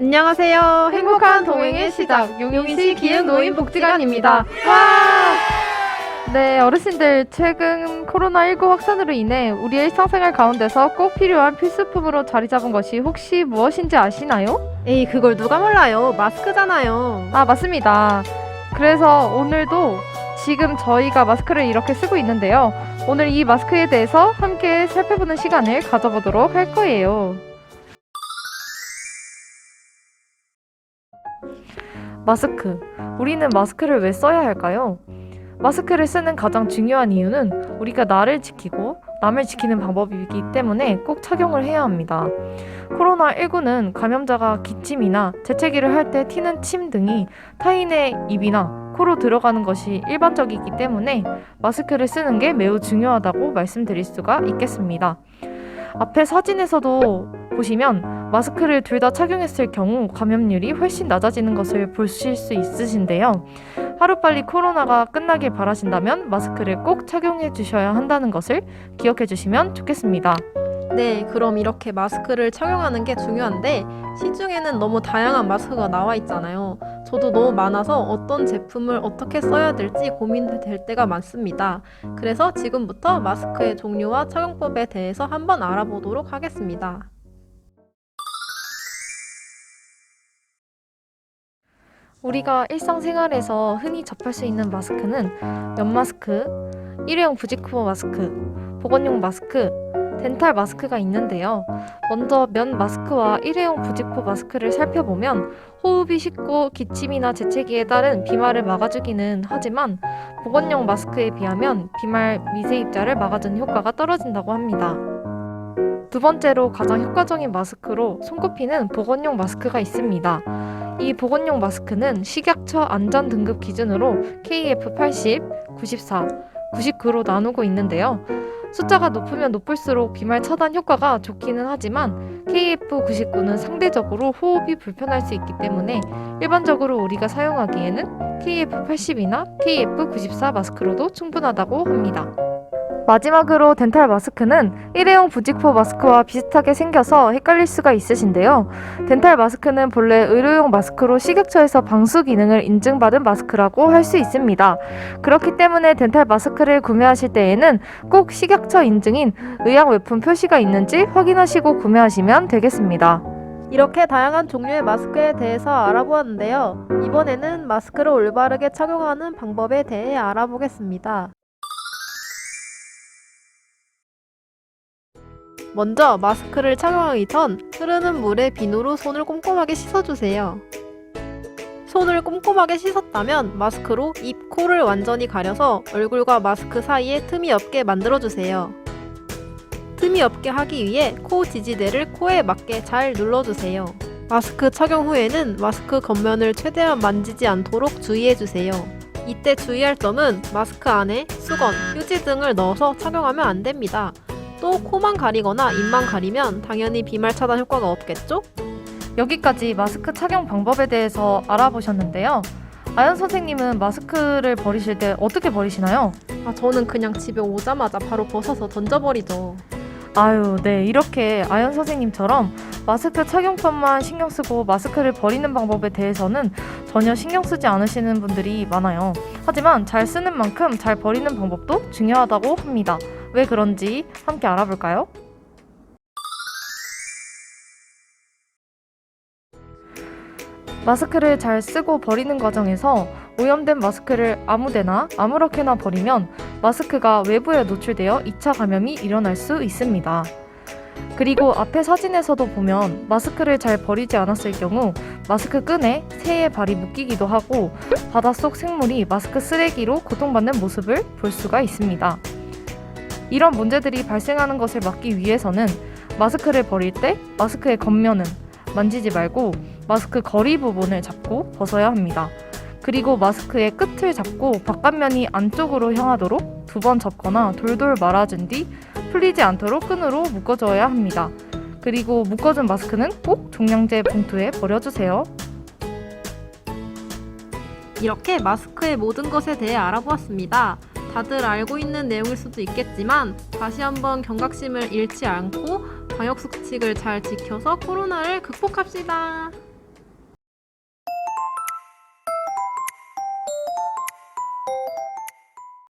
안녕하세요. 행복한 동행의 시작 용인시 기흥노인복지관입니다. 와! 네, 어르신들 최근 코로나19 확산으로 인해 우리의 일상생활 가운데서 꼭 필요한 필수품으로 자리 잡은 것이 혹시 무엇인지 아시나요? 에이 그걸 누가 몰라요? 마스크잖아요. 아, 맞습니다. 그래서 오늘도 지금 저희가 마스크를 이렇게 쓰고 있는데요. 오늘 이 마스크에 대해서 함께 살펴보는 시간을 가져보도록 할 거예요. 마스크. 우리는 마스크를 왜 써야 할까요? 마스크를 쓰는 가장 중요한 이유는 우리가 나를 지키고 남을 지키는 방법이기 때문에 꼭 착용을 해야 합니다. 코로나19는 감염자가 기침이나 재채기를 할 때 튀는 침 등이 타인의 입이나 코로 들어가는 것이 일반적이기 때문에 마스크를 쓰는 게 매우 중요하다고 말씀드릴 수가 있겠습니다. 앞에 사진에서도 보시면 마스크를 둘 다 착용했을 경우 감염률이 훨씬 낮아지는 것을 보실 수 있으신데요. 하루빨리 코로나가 끝나길 바라신다면 마스크를 꼭 착용해 주셔야 한다는 것을 기억해 주시면 좋겠습니다. 네, 그럼 이렇게 마스크를 착용하는 게 중요한데 시중에는 너무 다양한 마스크가 나와 있잖아요. 저도 너무 많아서 어떤 제품을 어떻게 써야 될지 고민될 때가 많습니다. 그래서 지금부터 마스크의 종류와 착용법에 대해서 한번 알아보도록 하겠습니다. 우리가 일상생활에서 흔히 접할 수 있는 마스크는 면 마스크, 일회용 부직포 마스크, 보건용 마스크, 덴탈 마스크가 있는데요. 먼저 면 마스크와 일회용 부직포 마스크를 살펴보면 호흡이 쉽고 기침이나 재채기에 따른 비말을 막아주기는 하지만 보건용 마스크에 비하면 비말 미세 입자를 막아주는 효과가 떨어진다고 합니다. 두 번째로 가장 효과적인 마스크로 손꼽히는 보건용 마스크가 있습니다. 이 보건용 마스크는 식약처 안전 등급 기준으로 KF80, 94, 99로 나누고 있는데요. 숫자가 높으면 높을수록 비말 차단 효과가 좋기는 하지만 KF99는 상대적으로 호흡이 불편할 수 있기 때문에 일반적으로 우리가 사용하기에는 KF80이나 KF94 마스크로도 충분하다고 합니다. 마지막으로 덴탈 마스크는 일회용 부직포 마스크와 비슷하게 생겨서 헷갈릴 수가 있으신데요. 덴탈 마스크는 본래 의료용 마스크로 식약처에서 방수 기능을 인증받은 마스크라고 할 수 있습니다. 그렇기 때문에 덴탈 마스크를 구매하실 때에는 꼭 식약처 인증인 의약외품 표시가 있는지 확인하시고 구매하시면 되겠습니다. 이렇게 다양한 종류의 마스크에 대해서 알아보았는데요. 이번에는 마스크를 올바르게 착용하는 방법에 대해 알아보겠습니다. 먼저 마스크를 착용하기 전 흐르는 물에 비누로 손을 꼼꼼하게 씻어주세요. 손을 꼼꼼하게 씻었다면 마스크로 입, 코를 완전히 가려서 얼굴과 마스크 사이에 틈이 없게 만들어주세요. 틈이 없게 하기 위해 코 지지대를 코에 맞게 잘 눌러주세요. 마스크 착용 후에는 마스크 겉면을 최대한 만지지 않도록 주의해주세요. 이때 주의할 점은 마스크 안에 수건, 휴지 등을 넣어서 착용하면 안 됩니다. 또 코만 가리거나 입만 가리면 당연히 비말 차단 효과가 없겠죠? 여기까지 마스크 착용 방법에 대해서 알아보셨는데요. 아연 선생님은 마스크를 버리실 때 어떻게 버리시나요? 아, 저는 그냥 집에 오자마자 바로 벗어서 던져버리죠. 아유, 네. 이렇게 아연 선생님처럼 마스크 착용법만 신경 쓰고 마스크를 버리는 방법에 대해서는 전혀 신경 쓰지 않으시는 분들이 많아요. 하지만 잘 쓰는 만큼 잘 버리는 방법도 중요하다고 합니다. 왜 그런지 함께 알아볼까요? 마스크를 잘 쓰고 버리는 과정에서 오염된 마스크를 아무데나 아무렇게나 버리면 마스크가 외부에 노출되어 2차 감염이 일어날 수 있습니다. 그리고 앞에 사진에서도 보면 마스크를 잘 버리지 않았을 경우 마스크 끈에 새의 발이 묶이기도 하고 바닷속 생물이 마스크 쓰레기로 고통받는 모습을 볼 수가 있습니다. 이런 문제들이 발생하는 것을 막기 위해서는 마스크를 버릴 때 마스크의 겉면은 만지지 말고 마스크 거리 부분을 잡고 벗어야 합니다. 그리고 마스크의 끝을 잡고 바깥면이 안쪽으로 향하도록 두 번 접거나 돌돌 말아준 뒤 풀리지 않도록 끈으로 묶어줘야 합니다. 그리고 묶어준 마스크는 꼭 종량제 봉투에 버려주세요. 이렇게 마스크의 모든 것에 대해 알아보았습니다. 다들 알고 있는 내용일 수도 있겠지만 다시 한번 경각심을 잃지 않고 방역 수칙을 잘 지켜서 코로나를 극복합시다.